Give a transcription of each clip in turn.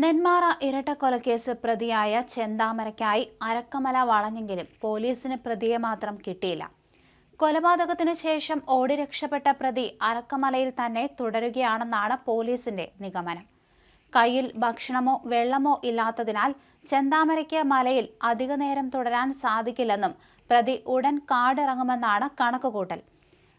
നെന്മാറ ഇരട്ടക്കൊലക്കേസ് പ്രതിയായ ചെന്താമരയ്ക്കായി അരക്കമല വളഞ്ഞെങ്കിലും പോലീസിന് പ്രതിയെ മാത്രം കിട്ടിയില്ല. കൊലപാതകത്തിനു ശേഷം ഓടി രക്ഷപ്പെട്ട പ്രതി അരക്കമലയിൽ തന്നെ തുടരുകയാണെന്നാണ് പോലീസിന്റെ നിഗമനം. കയ്യിൽ ഭക്ഷണമോ വെള്ളമോ ഇല്ലാത്തതിനാൽ ചെന്താമരയ്ക്ക് മലയിൽ അധിക നേരം തുടരാൻ സാധിക്കില്ലെന്നും പ്രതി ഉടൻ കാടിറങ്ങുമെന്നാണ് കണക്കുകൂട്ടൽ.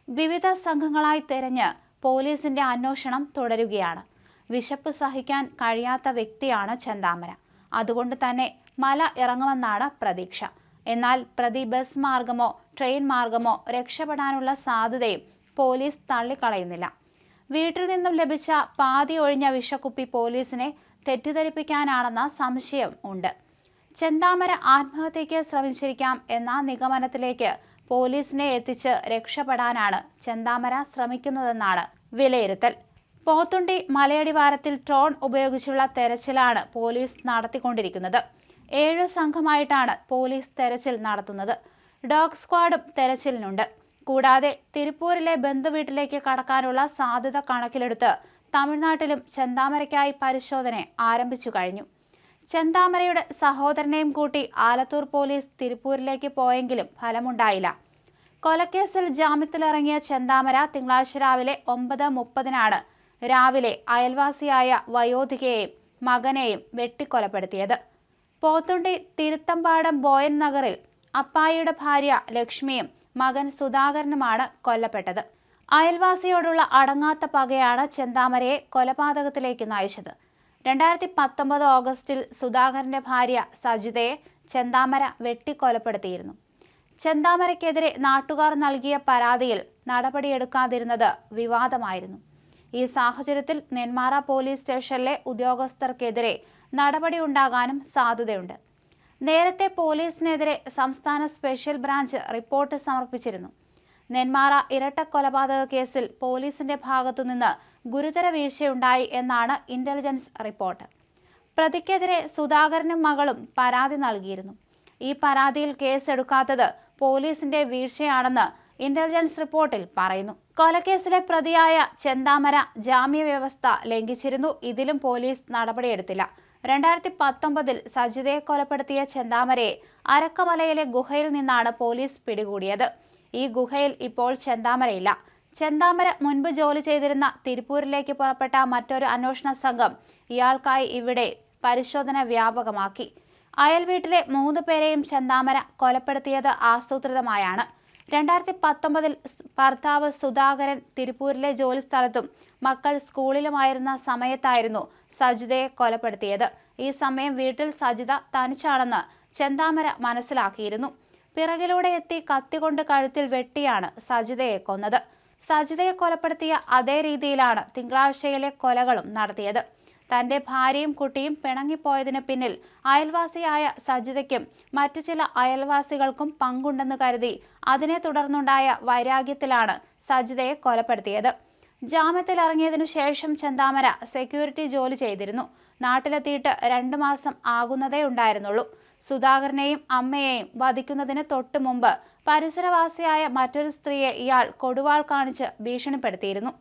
വിവിധ സംഘങ്ങളായി തെരഞ്ഞ് പോലീസിന്റെ അന്വേഷണം തുടരുകയാണ്. വിശപ്പ് സഹിക്കാൻ കഴിയാത്ത വ്യക്തിയാണ് ചെന്താമര. അതുകൊണ്ട് തന്നെ മല ഇറങ്ങുമെന്നാണ് പ്രതീക്ഷ. എന്നാൽ പ്രതി ബസ് മാർഗമോ ട്രെയിൻ മാർഗമോ രക്ഷപ്പെടാനുള്ള സാധ്യതയും പോലീസ് തള്ളിക്കളയുന്നില്ല. വീട്ടിൽ നിന്നും ലഭിച്ച പാതി ഒഴിഞ്ഞ വിഷക്കുപ്പി പോലീസിനെ തെറ്റിദ്ധരിപ്പിക്കാനാണെന്ന സംശയം ഉണ്ട്. ചെന്താമര ആത്മഹത്യയ്ക്ക് ശ്രമിച്ചിരിക്കാം എന്ന നിഗമനത്തിലേക്ക് പോലീസിനെ എത്തിച്ച് രക്ഷപ്പെടാനാണ് ചെന്താമര ശ്രമിക്കുന്നതെന്നാണ് വിലയിരുത്തൽ. പോത്തുണ്ടി മലയടിവാരത്തിൽ ട്രോൺ ഉപയോഗിച്ചുള്ള തെരച്ചിലാണ് പോലീസ് നടത്തിക്കൊണ്ടിരിക്കുന്നത്. ഏഴ് സംഘമായിട്ടാണ് പോലീസ് തെരച്ചിൽ നടത്തുന്നത്. ഡോഗ് സ്ക്വാഡും തെരച്ചിലിനുണ്ട്. കൂടാതെ തിരുപ്പൂരിലെ ബന്ധുവീട്ടിലേക്ക് കടക്കാനുള്ള സാധ്യത കണക്കിലെടുത്ത് തമിഴ്നാട്ടിലും ചെന്താമരയ്ക്കായി പരിശോധന ആരംഭിച്ചു കഴിഞ്ഞു. ചെന്താമരയുടെ സഹോദരനെയും കൂട്ടി ആലത്തൂർ പോലീസ് തിരുപ്പൂരിലേക്ക് പോയെങ്കിലും ഫലമുണ്ടായില്ല. കൊലക്കേസിൽ ജാമ്യത്തിലിറങ്ങിയ ചെന്താമര തിങ്കളാഴ്ച രാവിലെ ഒമ്പത് മുപ്പതിനാണ് രാവിലെ അയൽവാസിയായ വയോധികയെയും മകനെയും വെട്ടിക്കൊലപ്പെടുത്തിയത്. പോത്തുണ്ടി തിരുത്തമ്പാടം ബോയൻ നഗറിൽ അപ്പായിയുടെ ഭാര്യ ലക്ഷ്മിയും മകൻ സുധാകരനുമാണ് കൊല്ലപ്പെട്ടത്. അയൽവാസിയോടുള്ള അടങ്ങാത്ത പകയാണ് ചെന്താമരയെ കൊലപാതകത്തിലേക്ക് നയിച്ചത്. രണ്ടായിരത്തി പത്തൊമ്പത് ഓഗസ്റ്റിൽ സുധാകരന്റെ ഭാര്യ സജിതയെ ചെന്താമര വെട്ടിക്കൊലപ്പെടുത്തിയിരുന്നു. ചെന്താമരയ്ക്കെതിരെ നാട്ടുകാർ നൽകിയ പരാതിയിൽ നടപടിയെടുക്കാതിരുന്നത് വിവാദമായിരുന്നു. ഈ സാഹചര്യത്തിൽ നെന്മാറ പോലീസ് സ്റ്റേഷനിലെ ഉദ്യോഗസ്ഥർക്കെതിരെ നടപടിയുണ്ടാകാനും സാധ്യതയുണ്ട്. നേരത്തെ പോലീസിനെതിരെ സംസ്ഥാന സ്പെഷ്യൽ ബ്രാഞ്ച് റിപ്പോർട്ട് സമർപ്പിച്ചിരുന്നു. നെന്മാറ ഇരട്ട കൊലപാതക കേസിൽ പോലീസിന്റെ ഭാഗത്തുനിന്ന് ഗുരുതര വീഴ്ചയുണ്ടായി എന്നാണ് ഇന്റലിജൻസ് റിപ്പോർട്ട്. പ്രതിക്കെതിരെ സുധാകരനും മകളും പരാതി നൽകിയിരുന്നു. ഈ പരാതിയിൽ കേസെടുക്കാത്തത് പോലീസിന്റെ വീഴ്ചയാണെന്ന് ഇന്റലിജൻസ് റിപ്പോർട്ടിൽ പറയുന്നു. കൊലക്കേസിലെ പ്രതിയായ ചെന്താമര ജാമ്യ വ്യവസ്ഥ ലംഘിച്ചിരുന്നു. ഇതിലും പോലീസ് നടപടിയെടുത്തില്ല. രണ്ടായിരത്തി പത്തൊമ്പതിൽ സജിതയെ കൊലപ്പെടുത്തിയ ചെന്താമരയെ അരക്കമലയിലെ ഗുഹയിൽ നിന്നാണ് പോലീസ് പിടികൂടിയത്. ഈ ഗുഹയിൽ ഇപ്പോൾ ചെന്താമരയില്ല. ചെന്താമര മുൻപ് ജോലി ചെയ്തിരുന്ന തിരുപ്പൂരിലേക്ക് പുറപ്പെട്ട മറ്റൊരു അന്വേഷണ സംഘം ഇയാൾക്കായി ഇവിടെ പരിശോധന വ്യാപകമാക്കി. അയൽ വീട്ടിലെ മൂന്ന് പേരെയും ചെന്താമര കൊലപ്പെടുത്തിയത് ആസൂത്രിതമായാണ്. രണ്ടായിരത്തി പത്തൊമ്പതിൽ ഭർത്താവ് സുധാകരൻ തിരുപ്പൂരിലെ ജോലി സ്ഥലത്തും മക്കൾ സ്കൂളിലുമായിരുന്ന സമയത്തായിരുന്നു സജിതയെ കൊലപ്പെടുത്തിയത്. ഈ സമയം വീട്ടിൽ സജിത തനിച്ചാണെന്ന് ചെന്താമര മനസ്സിലാക്കിയിരുന്നു. പിറകിലൂടെ എത്തി കത്തികൊണ്ട് കഴുത്തിൽ വെട്ടിയാണ് സജിതയെ കൊന്നത്. സജിതയെ കൊലപ്പെടുത്തിയ അതേ രീതിയിലാണ് തിങ്കളാഴ്ചയിലെ കൊലകളും നടത്തിയത്. തന്റെ ഭാര്യയും കുട്ടിയും പിണങ്ങിപ്പോയതിന് പിന്നിൽ അയൽവാസിയായ സജിതയ്ക്കും മറ്റു ചില അയൽവാസികൾക്കും പങ്കുണ്ടെന്ന് കരുതി അതിനെ തുടർന്നുണ്ടായ വൈരാഗ്യത്തിലാണ് സജിതയെ കൊലപ്പെടുത്തിയത്. ജാമ്യത്തിലിറങ്ങിയതിനു ശേഷം ചെന്താമര സെക്യൂരിറ്റി ജോലി ചെയ്തിരുന്നു. നാട്ടിലെത്തിയിട്ട് രണ്ടു മാസം ആകുന്നതേ ഉണ്ടായിരുന്നുള്ളൂ. സുധാകരനെയും അമ്മയെയും വധിക്കുന്നതിന് തൊട്ടു മുമ്പ് പരിസരവാസിയായ മറ്റൊരു സ്ത്രീയെ ഇയാൾ കൊടുവാൾ കാണിച്ച് ഭീഷണിപ്പെടുത്തിയിരുന്നു.